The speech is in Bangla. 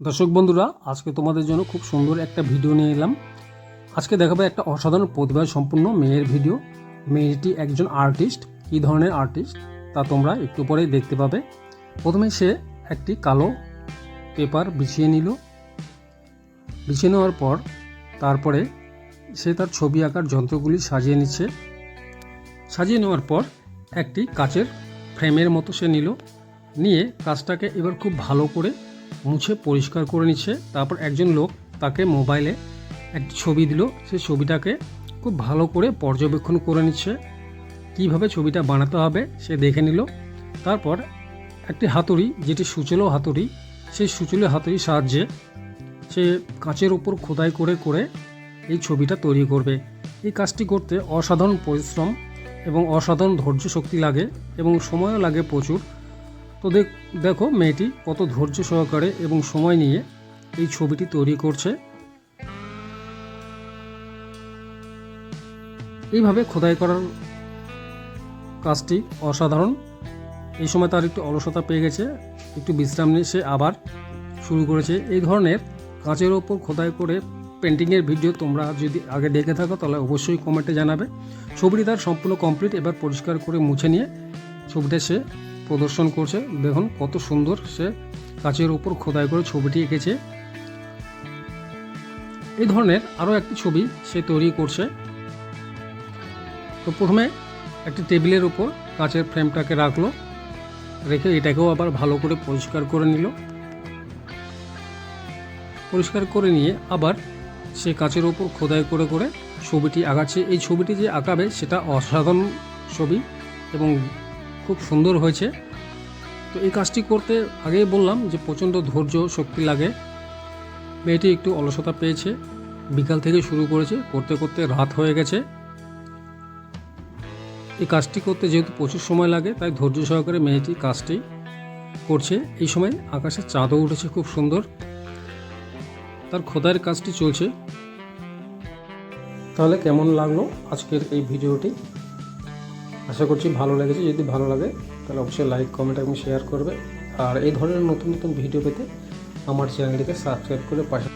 দর্শক বন্ধুরা, আজকে তোমাদের জন্য খুব সুন্দর একটা ভিডিও নিয়ে এলাম। আজকে দেখাবো একটা অসাধারণ প্রতিভা সম্পূর্ণ মেয়ের ভিডিও। মেয়েটি একজন আর্টিস্ট কী ধরনের আর্টিস্ট তা তোমরা একটু পরেই দেখতে পাবে। প্রথমে সে একটি কালো পেপার বিছিয়ে নিল। বিছিয়ে নেওয়ার পর তারপরে সে তার ছবি আঁকার যন্ত্রগুলি সাজিয়ে নিচ্ছে। সাজিয়ে নেওয়ার পর একটি কাচের ফ্রেমের মতো সে নিল। নিয়ে কাজটাকে এবার খুব ভালো করে মুছে পরিষ্কার করে নিচ্ছে। তারপর একজন লোক তাকে মোবাইলে একটি ছবি দিল। সেই ছবিটাকে খুব ভালো করে পর্যবেক্ষণ করে নিচ্ছে। কীভাবে ছবিটা বানাতে হবে সে দেখে নিল। তারপর একটি হাতুড়ি, যেটি সুচলো হাতুড়ি, সেই সুচলো হাতুড়ির সাহায্যে সে কাঁচের উপর খোদাই করে করে এই ছবিটা তৈরি করবে। এই কাজটি করতে অসাধারণ পরিশ্রম এবং অসাধারণ ধৈর্য শক্তি লাগে এবং সময়ও লাগে প্রচুর। তো দেখ মেয়েটি কত ধৈর্য সহকারে এবং সময় নিয়ে এই ছবিটি তৈরি করছে। এইভাবে খোদাই করার কাজটি অসাধারণ। এই সময় তার একটু অলসতা পেয়ে গেছে, একটু বিশ্রাম নিয়ে সে আবার শুরু করেছে। এই ধরনের কাঁচের ওপর খোদাই করে পেন্টিংয়ের ভিডিও তোমরা যদি আগে দেখে থাকো, তাহলে অবশ্যই কমেন্টে জানাবে। ছবিটি তার সম্পূর্ণ কমপ্লিট, এবার পরিষ্কার করে মুছে নিয়ে ছবিটা সে প্রদর্শন করছে। দেখুন কত সুন্দর সে কাচের উপর খোদাই করে ছবিটি এঁকেছে। এই ধরনের আরও একটি ছবি সে তৈরি করছে। তো প্রথমে একটি টেবিলের উপর কাচের ফ্রেমটাকে রাখল, রেখে এটাকেও আবার ভালো করে পরিষ্কার করে নিল। পরিষ্কার করে নিয়ে আবার সে কাচের ওপর খোদাই করে করে ছবিটি আঁকাচ্ছে। এই ছবিটি যে আঁকাবে সেটা অসাধারণ ছবি এবং খুব সুন্দর হয়েছে। তো এই কাজটি করতে আগেই বললাম যে প্রচণ্ড ধৈর্য শক্তি লাগে। মেয়েটি একটু অলসতা পেয়েছে, বিকাল থেকে শুরু করেছে, করতে করতে রাত হয়ে গেছে। এই কাজটি করতে যেহেতু প্রচুর সময় লাগে, তাই ধৈর্য সহকারে মেয়েটি কাজটি করছে। এই সময় আকাশে চাঁদও উঠেছে খুব সুন্দর। তার খোদাইয়ের কাজটি চলছে। তাহলে কেমন লাগল আজকের এই ভিডিওটি? আশা করছি ভালো লেগেছে। যদি ভালো লাগে, তাহলে অবশ্যই লাইক কমেন্ট এবং শেয়ার করবে। আর এই ধরনের নতুন নতুন ভিডিও পেতে আমার চ্যানেলটিকে সাবস্ক্রাইব করে পাশে